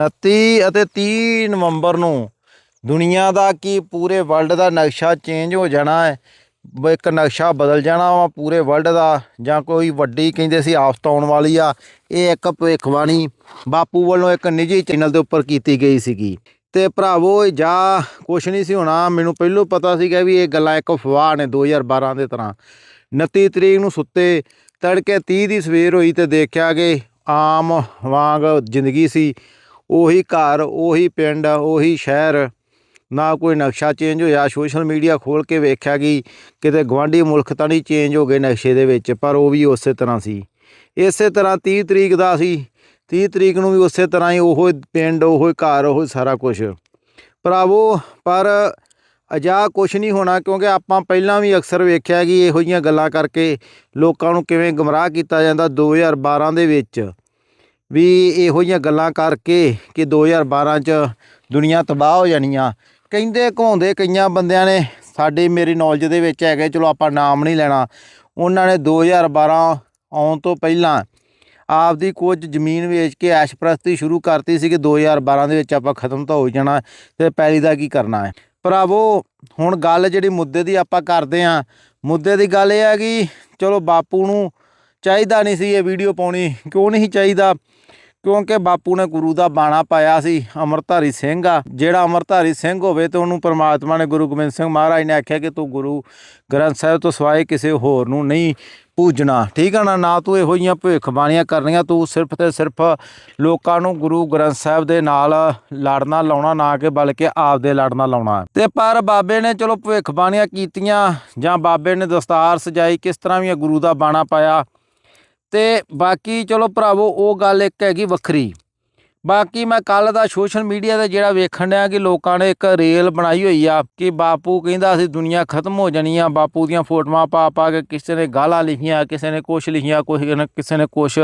29 ਅਤੇ 30 ਨਵੰਬਰ ਨੂੰ ਦੁਨੀਆ ਦਾ ਕੀ ਪੂਰੇ ਵਰਲਡ ਦਾ ਨਕਸ਼ਾ ਚੇਂਜ ਹੋ ਜਾਣਾ ਹੈ? ਇੱਕ ਨਕਸ਼ਾ ਬਦਲ ਜਾਣਾ ਵਾ ਪੂਰੇ ਵਰਲਡ ਦਾ ਜਾਂ ਕੋਈ ਵੱਡੀ ਕਹਿੰਦੇ ਸੀ ਆਫਤ ਆਉਣ ਵਾਲੀ ਆ? ਇਹ ਇੱਕ ਭਵਿੱਖਬਾਣੀ ਬਾਪੂ ਵੱਲੋਂ ਇੱਕ ਨਿੱਜੀ ਚੈਨਲ ਦੇ ਉੱਪਰ ਕੀਤੀ ਗਈ ਸੀਗੀ। ਤੇ ਭਰਾਵੋ ਜਾਂ ਕੁਛ ਨਹੀਂ ਸੀ ਹੋਣਾ। ਮੈਨੂੰ ਪਹਿਲੋਂ ਪਤਾ ਸੀਗਾ ਵੀ ਇਹ ਗੱਲਾਂ ਇੱਕ ਅਫਵਾਹ ਨੇ 2012 ਦੇ ਤਰ੍ਹਾਂ। 29 ਤਰੀਕ ਨੂੰ ਸੁੱਤੇ ਤੜਕੇ 30 ਦੀ ਸਵੇਰ ਹੋਈ ਤੇ ਦੇਖਿਆ ਕਿ ਆਮ ਵਾਂਗ ਜ਼ਿੰਦਗੀ ਸੀ। ਉਹੀ ਘਰ, ਉਹੀ ਪਿੰਡ, ਉਹੀ ਸ਼ਹਿਰ। ਨਾ ਕੋਈ ਨਕਸ਼ਾ ਚੇਂਜ ਹੋਇਆ। ਸੋਸ਼ਲ ਮੀਡੀਆ ਖੋਲ ਕੇ ਵੇਖਿਆ ਕਿ ਕਿਤੇ ਗਵਾਂਢੀ ਮੁਲਕ ਤਾਂ ਨਹੀਂ ਚੇਂਜ ਹੋ ਗਏ ਨਕਸ਼ੇ ਦੇ ਵਿੱਚ, ਪਰ ਉਹ ਵੀ ਉਸੇ ਤਰ੍ਹਾਂ ਸੀ। ਇਸੇ ਤਰ੍ਹਾਂ 30 ਤਰੀਕ ਦਾ ਸੀ। 30 ਤਰੀਕ ਨੂੰ ਵੀ ਉਸੇ ਤਰ੍ਹਾਂ ਹੀ ਉਹੋ ਪਿੰਡ, ਉਹੋ ਘਰ, ਉਹੋ ਸਾਰਾ ਕੁਝ ਭਰਾਵੋ, ਪਰ ਅਜਾ ਕੁਝ ਨਹੀਂ ਹੋਣਾ, ਕਿਉਂਕਿ ਆਪਾਂ ਪਹਿਲਾਂ ਵੀ ਅਕਸਰ ਵੇਖਿਆ ਕਿ ਇਹੋ ਜਿਹੀਆਂ ਗੱਲਾਂ ਕਰਕੇ ਲੋਕਾਂ ਨੂੰ ਕਿਵੇਂ ਗਮਰਾਹ ਕੀਤਾ ਜਾਂਦਾ 2012 ਦੇ ਵਿੱਚ। ਵੀ ਇਹੋ ਜਿਹੀਆਂ ਗੱਲਾਂ ਕਰਕੇ ਕਿ 2012 ਚ ਦੁਨੀਆ ਤਬਾਹ ਹੋ ਜਾਣੀ ਆ। ਕਹਿੰਦੇ ਘਾਉਂਦੇ ਕਈਆਂ ਬੰਦਿਆਂ ਨੇ, ਸਾਡੇ ਮੇਰੀ ਨੌਲੇਜ ਦੇ ਵਿੱਚ ਹੈਗੇ, ਚਲੋ ਆਪਾਂ ਨਾਮ ਨਹੀਂ ਲੈਣਾ। ਉਹਨਾਂ ਨੇ 2012 ਆਉਣ ਤੋਂ ਪਹਿਲਾਂ ਆਪਦੀ ਕੁਝ ਜ਼ਮੀਨ ਵੇਚ ਕੇ ਐਸ਼ਪ੍ਰਸਤੀ ਸ਼ੁਰੂ ਕਰਤੀ ਸੀ ਕਿ 2012 ਦੇ ਵਿੱਚ ਆਪਾਂ ਖਤਮ ਤਾਂ ਹੋ ਜਾਣਾ ਤੇ ਪੈਲੀ ਦਾ ਕੀ ਕਰਨਾ ਹੈ। ਭਰਾਵੋ, ਹੁਣ ਗੱਲ ਜਿਹੜੀ ਮੁੱਦੇ ਦੀ ਆਪਾਂ ਕਰਦੇ ਆਂ ਮੁੱਦੇ ਦੀ ਗੱਲ ਇਹ ਹੈ ਕਿ ਚਲੋ ਬਾਪੂ ਨੂੰ ਚਾਹੀਦਾ ਨਹੀਂ ਸੀ ਇਹ ਵੀਡੀਓ ਪਾਉਣੀ, ਕਿਉਂ ਨਹੀਂ ਚਾਹੀਦਾ? ਕਿਉਂਕਿ ਬਾਪੂ ਨੇ ਗੁਰੂ ਦਾ ਬਾਣਾ ਪਾਇਆ ਸੀ, ਅਮਰਧਾਰੀ ਸਿੰਘ ਆ। ਜਿਹੜਾ ਅਮਰਧਾਰੀ ਸਿੰਘ ਹੋਵੇ ਤੇ ਉਹਨੂੰ ਪ੍ਰਮਾਤਮਾ ਨੇ ਗੁਰੂ ਗੋਬਿੰਦ ਸਿੰਘ ਮਹਾਰਾਜ ਨੇ ਆਖਿਆ ਕਿ ਤੂੰ ਗੁਰੂ ਗ੍ਰੰਥ ਸਾਹਿਬ ਤੋਂ ਸਿਵਾਏ ਕਿਸੇ ਹੋਰ ਨੂੰ ਨਹੀਂ ਪੂਜਣਾ। ਠੀਕ ਆ ਨਾ? ਨਾ ਤੂੰ ਇਹੋ ਜਿਹੀਆਂ ਭਵਿੱਖਬਾਣੀਆਂ ਕਰਨੀਆਂ, ਤੂੰ ਸਿਰਫ ਤੇ ਸਿਰਫ ਲੋਕਾਂ ਨੂੰ ਗੁਰੂ ਗ੍ਰੰਥ ਸਾਹਿਬ ਦੇ ਨਾਲ ਲੜਨਾ ਲਾਉਣਾ, ਨਾ ਕਿ ਬਲਕਿ ਆਪਦੇ ਲੜਨਾ ਲਾਉਣਾ। ਤੇ ਪਰ ਬਾਬੇ ਨੇ ਚਲੋ ਭਵਿੱਖਬਾਣੀਆਂ ਕੀਤੀਆਂ ਜਾਂ ਬਾਬੇ ਨੇ ਦਸਤਾਰ ਸਜਾਈ, ਕਿਸ ਤਰ੍ਹਾਂ ਵੀ ਗੁਰੂ ਦਾ ਬਾਣਾ ਪਾਇਆ ਤੇ ਬਾਕੀ ਚਲੋ ਭਰਾਵੋ, ਉਹ ਗੱਲ ਇੱਕ ਹੈਗੀ ਵੱਖਰੀ। ਬਾਕੀ ਮੈਂ ਕੱਲ ਦਾ ਸੋਸ਼ਲ ਮੀਡੀਆ ਤੇ ਜਿਹੜਾ ਵੇਖਣ ਡਿਆ ਕਿ ਲੋਕਾਂ ਨੇ ਇੱਕ ਰੇਲ ਬਣਾਈ ਹੋਈ ਆ ਕਿ ਬਾਪੂ ਕਹਿੰਦਾ ਸੀ, ਦੁਨੀਆ ਖਤਮ ਹੋ ਜਾਣੀ ਆ। ਬਾਪੂ ਦੀਆਂ ਫੋਟੋਆਂ ਪਾ ਪਾ ਕੇ ਕਿਸੇ ਨੇ ਗਾਲਾਂ ਲਿਖੀਆਂ, ਕਿਸੇ ਨੇ ਕੁਛ ਲਿਖੀਆਂ, ਕੋਈ ਕਿਸੇ ਨੇ ਕੁਛ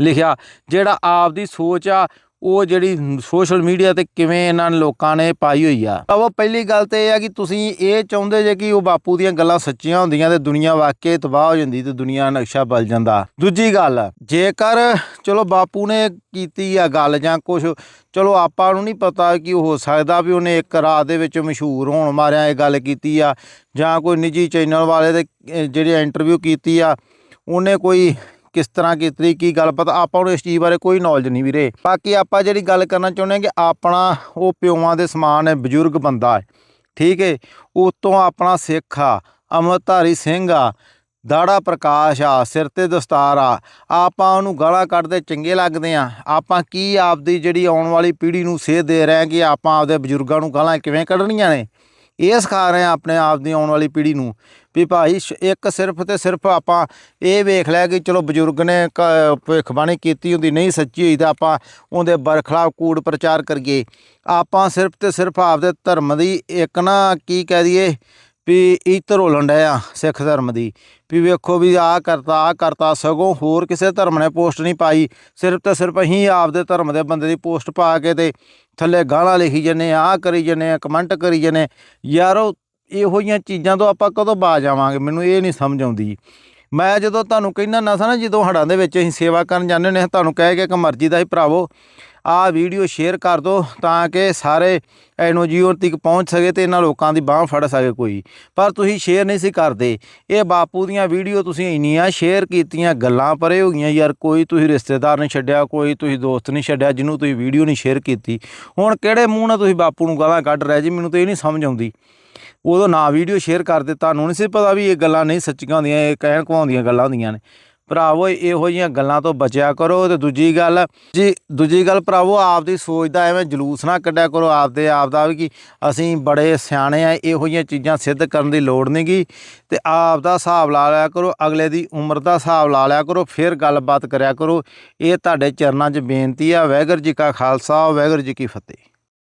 ਲਿਖਿਆ। ਜਿਹੜਾ ਆਪਦੀ ਸੋਚ ਆ ਉਹ ਜਿਹੜੀ ਸੋਸ਼ਲ ਮੀਡੀਆ ਤੇ ਕਿਵੇਂ ਇਹਨਾਂ ਲੋਕਾਂ ਨੇ ਪਾਈ ਹੋਈ ਆ। ਉਹ ਪਹਿਲੀ ਗੱਲ ਤੇ ਇਹ ਆ ਕਿ ਤੁਸੀਂ ਇਹ ਚਾਹੁੰਦੇ ਜੇ ਕਿ ਉਹ ਬਾਪੂ ਦੀਆਂ ਗੱਲਾਂ ਸੱਚੀਆਂ ਹੁੰਦੀਆਂ ਤੇ ਦੁਨੀਆ ਵਾਕਈ ਤਬਾਹ ਹੋ ਜਾਂਦੀ ਤੇ ਦੁਨੀਆ ਨਕਸ਼ਾ ਬਲ ਜਾਂਦਾ। ਦੂਜੀ ਗੱਲ ਜੇਕਰ ਚਲੋ ਬਾਪੂ ਨੇ ਕੀਤੀ ਆ ਗੱਲ ਜਾਂ ਕੁਝ ਚਲੋ ਆਪਾਂ ਨੂੰ ਨਹੀਂ ਪਤਾ ਕਿ ਹੋ ਸਕਦਾ ਵੀ ਉਹਨੇ ਇੱਕ ਰਾਤ ਦੇ ਵਿੱਚ ਮਸ਼ਹੂਰ ਹੋਣ ਮਾਰਿਆ ਇਹ ਗੱਲ ਕੀਤੀ ਆ ਜਾਂ ਕੋਈ ਨਿੱਜੀ ਚੈਨਲ ਵਾਲੇ ਦੇ ਅਹ, ਜਿਹੜੇ ਇੰਟਰਵਿਊ ਕੀਤੀ ਆ ਉਹਨੇ ਕੋਈ ਕਿਸ ਤਰ੍ਹਾਂ ਕੀਤੀ ਕੀ ਗੱਲਬਾਤ ਆਪਾਂ ਨੂੰ ਇਸ ਚੀਜ਼ ਬਾਰੇ ਕੋਈ ਨੌਲੇਜ ਨਹੀਂ ਵੀਰੇ। ਬਾਕੀ ਆਪਾਂ ਜਿਹੜੀ ਗੱਲ ਕਰਨਾ ਚਾਹੁੰਦੇ ਹਾਂ ਕਿ ਆਪਣਾ ਉਹ ਪਿਓਾਂ ਦੇ ਸਮਾਨ ਹੈ, ਬਜ਼ੁਰਗ ਬੰਦਾ ਹੈ, ਠੀਕ ਹੈ। ਉਤੋਂ ਆਪਣਾ ਸਿੱਖ ਆ ਅਮਰਧਾਰੀ ਸਿੰਘ ਆ, ਦਾੜਾ ਪ੍ਰਕਾਸ਼ ਆ, ਸਿਰ ਤੇ ਦਸਤਾਰ ਆ, ਆਪਾਂ ਉਹਨੂੰ ਗਾਲਾਂ ਕੱਢਦੇ ਚੰਗੇ ਲੱਗਦੇ ਆ ਆਪਾਂ ਕੀ ਆਪਦੀ ਜਿਹੜੀ ਆਉਣ ਵਾਲੀ ਪੀੜ੍ਹੀ ਨੂੰ ਸੇਧ ਦੇ ਰਹੇ ਹਾਂ ਕਿ ਆਪਾਂ ਆਪਦੇ ਬਜ਼ੁਰਗਾਂ ਨੂੰ ਗਾਲਾਂ ਕਿਵੇਂ ਕੱਢਣੀਆਂ ਨੇ? ਇਹ ਸਿਖਾ ਰਹੇ ਆ ਆਪਣੇ ਆਪ ਦੀ ਆਉਣ ਵਾਲੀ ਪੀੜ੍ਹੀ ਨੂੰ। ਵੀ ਭਾਈ ਸ਼- ਇੱਕ ਸਿਰਫ ਤੇ ਸਿਰਫ ਆਪਾਂ ਇਹ ਵੇਖ ਲਿਆ ਕਿ ਚਲੋ ਬਜ਼ੁਰਗ ਨੇ ਕ- ਭਵਿੱਖਬਾਣੀ ਕੀਤੀ ਹੁੰਦੀ, ਨਹੀਂ ਸੱਚੀ ਹੋਈ ਤਾਂ ਆਪਾਂ ਉਹਦੇ ਬਰਖਲਾਫ ਕੂੜ ਪ੍ਰਚਾਰ ਕਰੀਏ। ਆਪਾਂ ਸਿਰਫ ਤੇ ਸਿਰਫ ਆਪਦੇ ਧਰਮ ਦੀ ਇੱਕ ਨਾ ਕੀ ਕਹਿ ਦਈਏ ਵੀ ਇੱਜ਼ਤ ਰੋਲਣ ਆ ਸਿੱਖ ਧਰਮ ਦੀ। ਵੀ ਵੇਖੋ ਵੀ ਆਹ ਕਰਤਾ ਆਹ ਕਰਤਾ, ਸਗੋਂ ਹੋਰ ਕਿਸੇ ਧਰਮ ਨੇ ਪੋਸਟ ਨਹੀਂ ਪਾਈ। ਸਿਰਫ ਤੇ ਸਿਰਫ ਅਸੀਂ ਆਪਦੇ ਧਰਮ ਦੇ ਬੰਦੇ ਦੀ ਪੋਸਟ ਪਾ ਕੇ ਤੇ ਥੱਲੇ ਗਾਲਾਂ ਲਿਖੀ ਜੰਨੇ ਆਹ ਕਰੀ ਜੰਨੇ ਆ, ਕਮੈਂਟ ਕਰੀ ਜੰਨੇ ਯਾਰੋ ਇਹੋ ਜਿਹੀਆਂ ਚੀਜ਼ਾਂ ਤੋਂ ਆਪਾਂ ਕਦੋਂ ਬਾਜ ਆਵਾਂਗੇ ਮੈਨੂੰ ਇਹ ਨਹੀਂ ਸਮਝ ਆਉਂਦੀ। ਮੈਂ ਜਦੋਂ ਤੁਹਾਨੂੰ ਕਹਿੰਦਾ ਨਾ ਸਾਂ ਜਦੋਂ ਹੜਾਂ ਦੇ ਵਿੱਚ ਅਸੀਂ ਸੇਵਾ ਕਰਨ ਜਾਂਦੇ ਨੇ ਤੁਹਾਨੂੰ ਕਹਿ ਕੇ ਕਿ ਮਰਜ਼ੀ ਦਾ ਹੀ ਭਰਾਵੋ ਆਹ ਵੀਡੀਓ ਸ਼ੇਅਰ ਕਰ ਦਿਓ ਤਾਂ ਕਿ ਸਾਰੇ ਐਨਓਜੀਓ ਤੱਕ ਪਹੁੰਚ ਸਕੇ ਤੇ ਇਹਨਾਂ ਲੋਕਾਂ ਦੀ ਬਾਹ ਫੜ ਸਕੇ ਕੋਈ। ਪਰ ਤੁਸੀਂ ਸ਼ੇਅਰ ਨਹੀਂ ਸੀ ਕਰਦੇ। ਇਹ ਬਾਪੂ ਦੀਆਂ ਵੀਡੀਓ ਤੁਸੀਂ ਇੰਨੀਆਂ ਸ਼ੇਅਰ ਕੀਤੀਆਂ, ਗੱਲਾਂ ਪਰੇ ਹੋ ਗਈਆਂ, ਯਾਰ ਕੋਈ ਤੁਸੀਂ ਰਿਸ਼ਤੇਦਾਰ ਨਹੀਂ ਛੱਡਿਆ, ਕੋਈ ਤੁਸੀਂ ਦੋਸਤ ਨਹੀਂ ਛੱਡਿਆ, ਜਿਹਨੂੰ ਤੁਸੀਂ ਵੀਡੀਓ ਨਹੀਂ ਸ਼ੇਅਰ ਕੀਤੀ। ਹੁਣ ਕਿਹੜੇ ਮੂੰਹ ਨਾਲ ਤੁਸੀਂ ਬਾਪੂ ਨੂੰ ਗਾਲਾਂ ਕੱਢ ਰਹੇ ਜੀ? ਮੈਨੂੰ ਤਾਂ ਇਹ ਨਹੀਂ ਸਮਝ ਆਉਂਦੀ। ਉਦੋਂ ਨਾ ਵੀਡੀਓ ਸ਼ੇਅਰ ਕਰ ਕਰਦੇ ਤੁਹਾਨੂੰ ਨਹੀਂ ਸੀ ਪਤਾ ਵੀ ਇਹ ਗੱਲਾਂ ਨਹੀਂ ਸੱਚੀਆਂ ਹੁੰਦੀਆਂ, ਇਹ ਕਹਿਣ ਕਹਾਉਂਦੀਆਂ ਗੱਲਾਂ ਹੁੰਦੀਆਂ ਨੇ। ਭਰਾਵੋ, ਇਹੋ ਜਿਹੀਆਂ ਗੱਲਾਂ ਤੋਂ ਬਚਿਆ ਕਰੋ। ਤੇ ਦੂਜੀ ਗੱਲ, ਜੀ, ਦੂਜੀ ਗੱਲ ਭਰਾਵੋ, ਆਪਦੀ ਸੋਚ ਦਾ ਐਵੇਂ ਜਲੂਸ ਨਾ ਕੱਢਿਆ ਕਰੋ, ਆਪਦੇ ਆਪ ਦਾ ਵੀ ਕਿ ਅਸੀਂ ਬੜੇ ਸਿਆਣੇ ਆ, ਇਹੋ ਜਿਹੀਆਂ ਚੀਜ਼ਾਂ ਸਿੱਧ ਕਰਨ ਦੀ ਲੋੜ ਨਹੀਂਗੀ ਤੇ ਆਪ ਦਾ ਹਿਸਾਬ ਲਾ ਲਿਆ ਕਰੋ, ਅਗਲੇ ਦੀ ਉਮਰ ਦਾ ਹਿਸਾਬ ਲਾ ਲਿਆ ਕਰੋ, ਫਿਰ ਗੱਲਬਾਤ ਕਰਿਆ ਕਰੋ। ਇਹ ਤੁਹਾਡੇ ਚਰਨਾਂ 'ਚ ਬੇਨਤੀ ਆ, ਵਾਹਿਗੁਰੂ ਜੀ ਕਾ ਖਾਲਸਾ, ਵਾਹਿਗੁਰੂ ਜੀ ਕੀ ਫਤਿਹ।